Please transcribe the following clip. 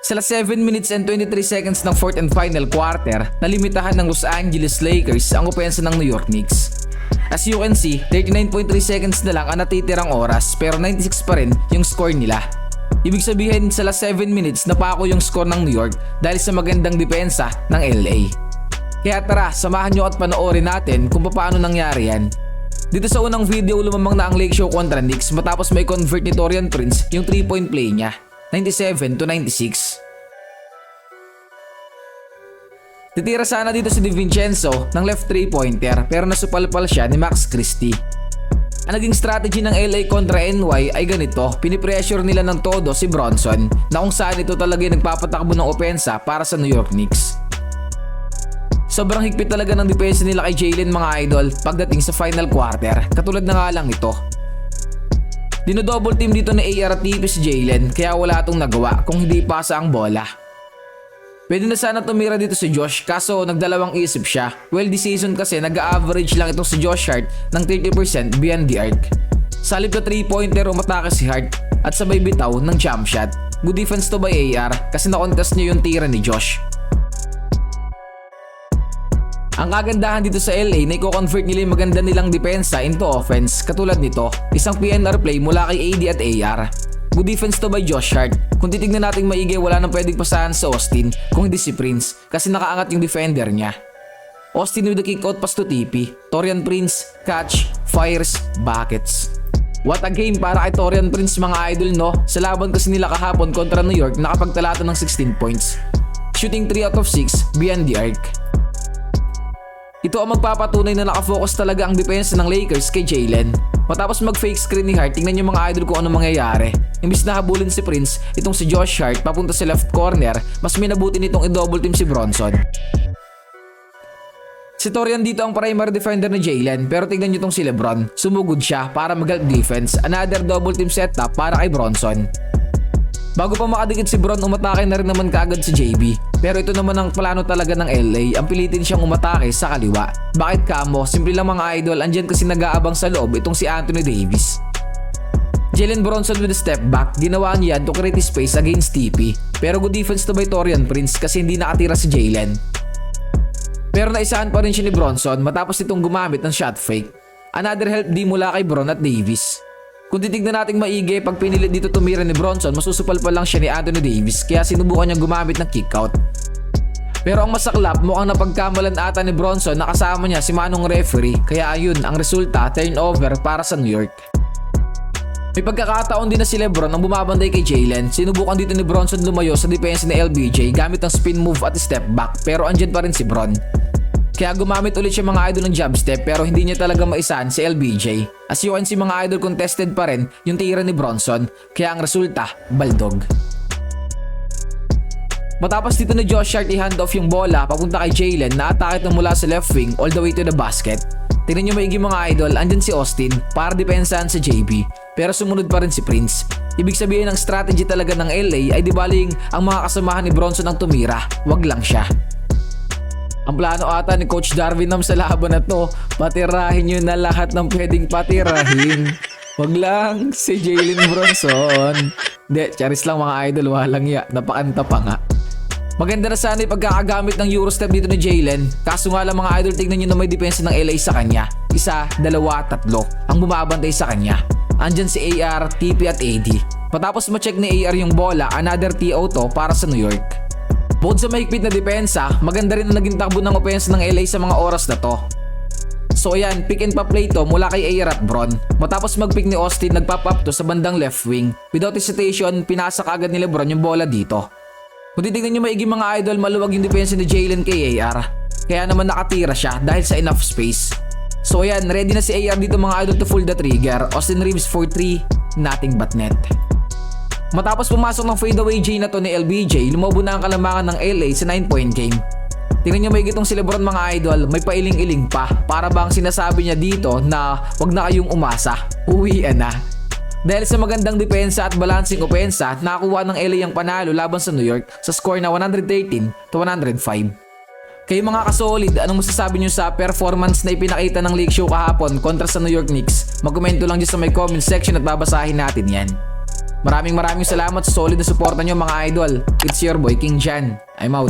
Sa last 7 minutes and 23 seconds ng fourth and final quarter, nalimitahan ng Los Angeles Lakers ang opensa ng New York Knicks. As you can see, 39.3 seconds na lang ang natitirang oras pero 96 pa rin yung score nila. Ibig sabihin sa last 7 minutes napako yung score ng New York dahil sa magandang depensa ng LA. Kaya tara, samahan nyo at panoorin natin kung paano nangyari yan. Dito sa unang video lumamang na ang Lake Show kontra Knicks matapos may convert ni Torian Prince yung 3 point play niya, 97 to 96. Titira sana dito si DiVincenzo ng left 3-pointer pero nasupalpal siya ni Max Christie. Ang naging strategy ng LA kontra NY ay ganito, pinipressure nila ng todo si Bronson na kung saan ito talaga yung nagpapatakbo ng opensa para sa New York Knicks. Sobrang higpit talaga ng depensa nila kay Jalen mga idol pagdating sa final quarter, katulad na nga lang ito. Dino-double team dito ni AR at TP si Jalen kaya wala itong nagawa kung hindi pasa ang bola. Pwede na sana tumira dito si Josh kaso nagdalawang isip siya. Well this season kasi nag-average lang itong si Josh Hart ng 30% beyond the arc. Salib na 3-pointer umatake si Hart at sabay bitaw ng jump shot. Good defense to by AR kasi na-contest niya yung tira ni Josh. Ang kagandahan dito sa LA na i-convert nila yung maganda nilang depensa into offense katulad nito, isang PNR play mula kay AD at AR. Good defense to by Josh Hart. Kung titignan natin maigi wala nang pwedeng pasahan sa Austin kung hindi si Prince kasi nakaangat yung defender niya. Austin with the kick out pass to TP. Torian Prince, catch, fires, buckets. What a game para kay Torian Prince mga idol no? Sa laban kasi nila kahapon kontra New York nakapagtalata ng 16 points. Shooting 3 out of 6 beyond the arc. Ito ang magpapatunay na nakafocus talaga ang depensa ng Lakers kay Jalen. Matapos mag-fake screen ni Hart, tingnan yung mga idol kung ano mangyayari. Imbis na habulin si Prince, itong si Josh Hart papunta sa left corner, mas minabuti nitong i-double team si Bronson. Si Torian dito ang primary defender ni Jalen pero tignan nyo itong si Lebron. Sumugod siya para mag-help defense. Another double team setup para kay Bronson. Bago pa makadikit si Bron, umatake na rin naman kaagad si JB. Pero ito naman ang plano talaga ng LA, ang pilitin siyang umatake sa kaliwa. Bakit kamo? Simple lang mga idol, andyan kasi nag-aabang sa loob itong si Anthony Davis. Jalen Bronson with a step back, ginawa niya to create space against TP. Pero good defense to by Torian Prince kasi hindi nakatira si Jalen. Pero naisahan pa rin siya ni Bronson matapos itong gumamit ng shot fake. Another help di mula kay Bron at Davis. Kung titignan nating maigi, pag pinilit dito tumira ni Bronson, masusupal pa lang siya ni Anthony Davis kaya sinubukan niyang gumamit ng kick out. Pero ang masaklap, mukhang napagkamalan ata ni Bronson na kasama niya si Manong referee kaya ayun ang resulta, turnover para sa New York. May pagkakataon din na si Lebron ang bumabanday kay Jalen. Sinubukan dito ni Bronson lumayo sa depensa ni LBJ gamit ang spin move at step back pero andyan pa rin si Bron. Kaya gumamit ulit siya mga idol ng jab step pero hindi niya talaga maisahan si LBJ. As you can see mga idol contested pa rin yung tira ni Bronson kaya ang resulta, baldog. Matapos dito ni Josh Hart i-hand off yung bola papunta kay Jalen na atake na mula sa left wing all the way to the basket. Tingnan nyo maigi mga idol, andyan si Austin para depensahan sa JB pero sumunod pa rin si Prince. Ibig sabihin ng strategy talaga ng LA ay di baling ang mga kasamahan ni Bronson ang tumira, wag lang siya. Ang plano ata ni Coach Darwin Nam sa laban na to, patirahin nyo na lahat ng pwedeng patirahin. Wag lang si Jalen Bronson. Hindi, charis lang mga idol, walang ya, napakanta pa nga. Maganda na sana yung pagkakagamit ng Eurostep dito ni Jalen. Kaso nga lang mga idol, tignan nyo na may depensa ng LA sa kanya. Isa, dalawa, tatlo. Ang bumabantay sa kanya. Andyan si AR, TP at AD. Matapos ma-check ni AR yung bola, another TO to para sa New York. Bukod sa mahigpit na depensa, maganda rin ang naging takbo ng opensa ng LA sa mga oras na to. So ayan, pick and pa-play to mula kay AR at. Matapos mag-pick ni Austin, nagpop up to sa bandang left wing. Without hesitation, pinasa kagad ni Lebron yung bola dito. Kung titignan nyo maigi mga idol, maluwag yung depensa ni Jalen kay AR. Kaya naman nakatira siya dahil sa enough space. So ayan, ready na si AR dito mga idol to pull the trigger. Austin Reeves for 3, nothing but net. Matapos pumasok ng fadeaway J na to ni LBJ, lumabo na ang kalamangan ng LA sa 9 point game. Tingnan nyo may gitong si Lebron mga idol, may pailing-iling pa. Para bang sinasabi niya dito na wag na kayong umasa, uwian na. Dahil sa magandang depensa at balancing opensa, nakakuha ng LA ang panalo laban sa New York sa score na 113 to 105. Kayo mga kasolid, anong masasabi nyo sa performance na ipinakita ng Lake Show kahapon kontra sa New York Knicks? Magkomento lang dyan sa may comment section at babasahin natin yan. Maraming maraming salamat sa solid na suporta nyo mga idol. It's your boy King Jan. I'm out.